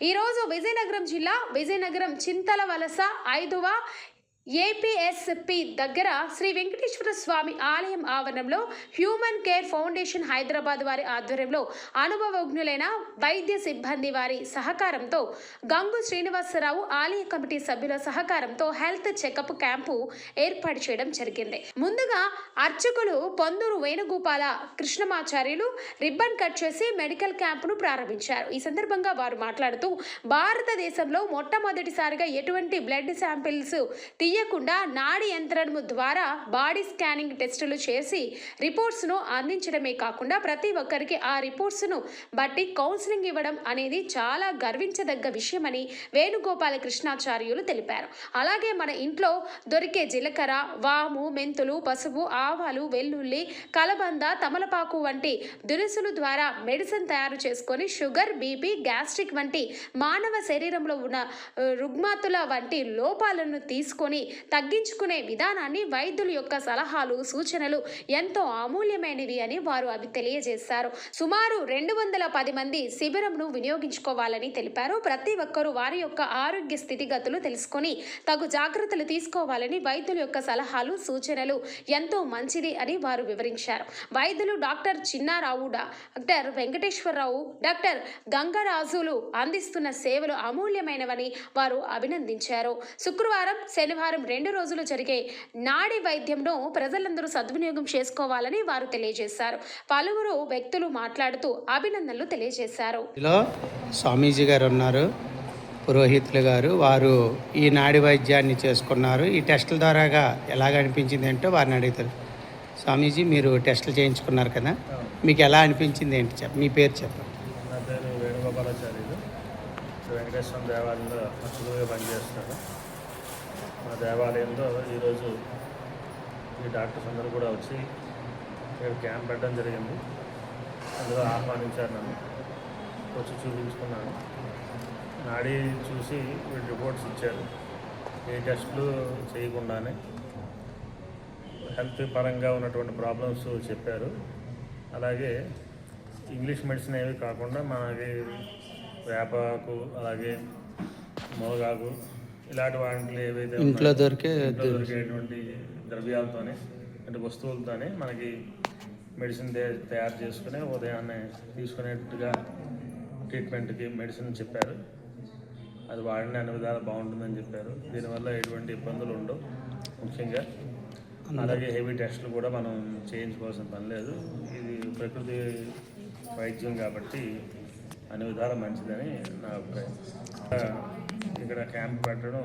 ఈరోజు విజయనగరం జిల్లా విజయనగరం చింతల వలస ఐదవ ఏపీఎస్పి దగ్గర శ్రీ వెంకటేశ్వర స్వామి ఆలయం ఆవరణంలో హ్యూమన్ కేర్ ఫౌండేషన్ హైదరాబాద్ వారి ఆధ్వర్యంలో అనుభవజ్ఞులైన వైద్య సిబ్బంది వారి సహకారంతో గంగు శ్రీనివాసరావు ఆలయ కమిటీ సభ్యుల సహకారంతో హెల్త్ చెకప్ క్యాంపు ఏర్పాటు చేయడం జరిగింది. ముందుగా అర్చకులు పొందూరు వేణుగోపాల కృష్ణమాచార్యులు రిబ్బన్ కట్ చేసి మెడికల్ క్యాంపును ప్రారంభించారు. ఈ సందర్భంగా వారు మాట్లాడుతూ భారతదేశంలో మొట్టమొదటిసారిగా ఎటువంటి బ్లడ్ శాంపిల్స్ తీయ తీయకుండా నాడి యంత్రం ద్వారా బాడీ స్కానింగ్ టెస్టులు చేసి రిపోర్ట్స్ను అందించడమే కాకుండా ప్రతి ఒక్కరికి ఆ రిపోర్ట్స్ను బట్టి కౌన్సిలింగ్ ఇవ్వడం అనేది చాలా గర్వించదగ్గ విషయమని వేణుగోపాల కృష్ణాచార్యులు తెలిపారు. అలాగే మన ఇంట్లో దొరికే జీలకర్ర వాము మెంతులు పసుపు ఆవాలు వెల్లుల్లి కలబంద తమలపాకు వంటి దినుసులు ద్వారా మెడిసిన్ తయారు చేసుకొని షుగర్ బీపీ గ్యాస్ట్రిక్ వంటి మానవ శరీరంలో ఉన్న రుగ్మాతుల రుగ్మతుల వంటి లోపాలను తీసుకొని తగ్గించుకునే విధానాన్ని వైద్యుల యొక్క సలహాలు సూచనలు ఎంతో అమూల్యమైనవి అని వారు అవి తెలియజేశారు. సుమారు రెండు వందల పది మంది శిబిరంను వినియోగించుకోవాలని తెలిపారు. ప్రతి ఒక్కరూ వారి యొక్క ఆరోగ్య స్థితిగతులు తెలుసుకొని తగు జాగ్రత్తలు తీసుకోవాలని వైద్యుల యొక్క సలహాలు సూచనలు ఎంతో మంచిది అని వారు వివరించారు. వైద్యులు doctor Chinnarao doctor Venkateswararao doctor Gangarajulu అందిస్తున్న సేవలు అమూల్యమైనవని వారు అభినందించారు. శుక్రవారం శనివారం రెండు రోజులు జరిగే నాడి వైద్యంను ప్రజలందరూ సద్వినియోగం చేసుకోవాలని వారు తెలియజేశారు. పలువురు వ్యక్తులు మాట్లాడుతూ అభినందనలు తెలియజేశారు. స్వామీజీ గారు ఉన్నారు పురోహితులు గారు. వారు ఈ నాడి వైద్యాన్ని చేసుకున్నారు. ఈ టెస్టుల ద్వారాగా ఎలాగ అనిపించింది ఏంటో వారిని అడుగుతారు. స్వామీజీ మీరు టెస్టులు చేయించుకున్నారు కదా? మీకు ఎలా అనిపించింది ఏంటి చెప్ప మీ పేరు చెప్పండి. నా పేరు వేణుగోపాలాచార్యులు. శ్రీ వెంకటేశ్వర దేవాలయంలో పనిచేస్తాను. మా దేవాలయంలో ఈరోజు ఈ డాక్టర్స్ అందరూ కూడా వచ్చి ఇక్కడ క్యాంప్ పెట్టడం జరిగింది. అందులో ఆహ్వానించారు నన్ను. వచ్చి చూపించుకున్నాను. నాడీ చూసి వీళ్ళు రిపోర్ట్స్ ఇచ్చారు. ఏ టెస్టులు చేయకుండానే హెల్త్ పరంగా ఉన్నటువంటి ప్రాబ్లమ్స్ చెప్పారు. అలాగే ఇంగ్లీష్ మెడిసిన్ ఏవి కాకుండా మనకి వేపాకు అలాగే మొలగాకు ఇలాంటి వాటిలో ఏవైతే ఇంట్లో దొరికే దొరికేటువంటి ద్రవ్యాలతోనే అంటే వస్తువులతోనే మనకి మెడిసిన్ తయారు చేసుకుని ఉదయాన్నే తీసుకునేట్టుగా ట్రీట్మెంట్కి మెడిసిన్ చెప్పారు. అది వాడిన అన్ని విధాలు బాగుంటుందని చెప్పారు. దీనివల్ల ఎటువంటి ఇబ్బందులు ఉండవు ముఖ్యంగా. అలాగే హెవీ టెస్టులు కూడా మనం చేయించుకోవాల్సిన పని లేదు. ఇది ప్రకృతి వైద్యం కాబట్టి అన్ని విధాలు మంచిదని నా అభిప్రాయం. ఇక్కడ క్యాంప్ పెట్టడం.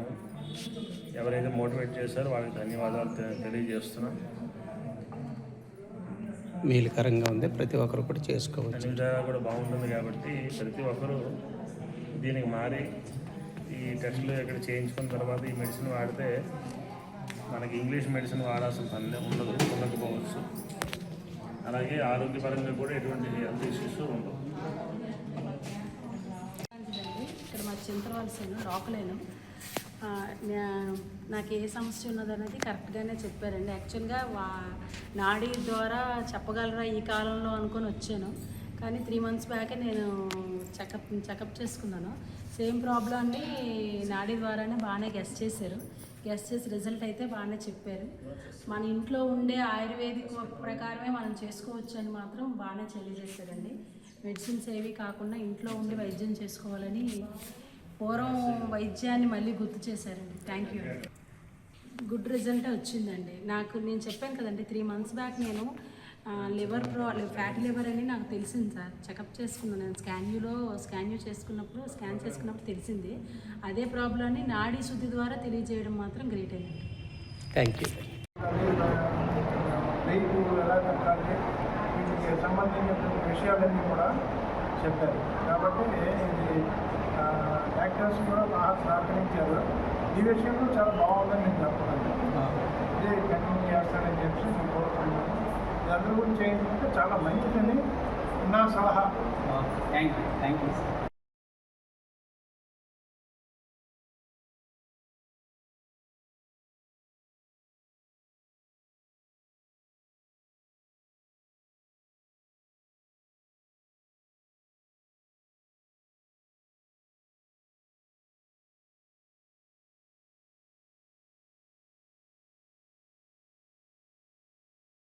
ఎవరైతే మోటివేట్ చేశారో వాళ్ళకి ధన్యవాదాలు తెలియజేస్తున్నాం. మేలుకరంగా ఉంది. ప్రతి ఒక్కరు కూడా చేసుకోవచ్చు. కూడా బాగుంటుంది కాబట్టి ప్రతి ఒక్కరూ దీనికి మారి ఈ టెస్టులు ఇక్కడ చేయించుకున్న తర్వాత ఈ మెడిసిన్ వాడితే మనకి ఇంగ్లీష్ మెడిసిన్ వాడాల్సిన పని ఉండదు ఉండకపోవచ్చు. అలాగే ఆరోగ్యపరంగా కూడా ఎటువంటి హెల్త్ ఇష్యూస్ ఉండవు. మా చింతవలసేను రాకులేను. నాకు ఏ సమస్య ఉన్నదనేది కరెక్ట్గానే చెప్పారండి. యాక్చువల్గా వా నాడీ ద్వారా చెప్పగలరా ఈ కాలంలో అనుకొని వచ్చాను. కానీ త్రీ మంత్స్ బ్యాకే నేను చెకప్ చెకప్ చేసుకున్నాను. సేమ్ ప్రాబ్లమ్ని నాడీ ద్వారానే బాగానే గెస్ట్ చేశారు. గెస్ట్ చేసి రిజల్ట్ అయితే బాగానే చెప్పారు. మన ఇంట్లో ఉండే ఆయుర్వేదిక్ ప్రకారమే మనం చేసుకోవచ్చు అని మాత్రం బాగానే తెలియజేశారండి. మెడిసిన్స్ ఏవి కాకుండా ఇంట్లో ఉండి వైద్యం చేసుకోవాలని పూర్వం వైద్యాన్ని మళ్ళీ గుర్తు చేశారండి. థ్యాంక్ యూ గుడ్ రిజల్ట్ వచ్చిందండి. నాకు నేను చెప్పాను కదండి త్రీ మంత్స్ బ్యాక్ నేను లివర్ ప్రో ఫ్యాటీ లివర్ అని నాకు తెలిసింది సార్. చెకప్ చేసుకున్నాను నేను. స్కాన్యూలో స్కాన్యూ చేసుకున్నప్పుడు స్కాన్ చేసుకున్నప్పుడు తెలిసింది. అదే ప్రాబ్లమ్ని నాడీ శుద్ధి ద్వారా తెలియజేయడం మాత్రం గ్రేట్ అయింది థ్యాంక్ యూ సంబంధించినటువంటి విషయాలన్నీ కూడా చెప్పారు. కాబట్టి ఇది డాక్టర్స్ కూడా బాగా సహకరించారు. ఈ విషయంలో చాలా బాగుందని నేను చెప్తున్నాను. ఇదే కంటిన్యూ చేస్తానని చెప్పి నేను కోరుతున్నాను. ఇది అందరూ కూడా చేయించుకుంటే చాలా మంచిదని నా సలహా. Thank you thank you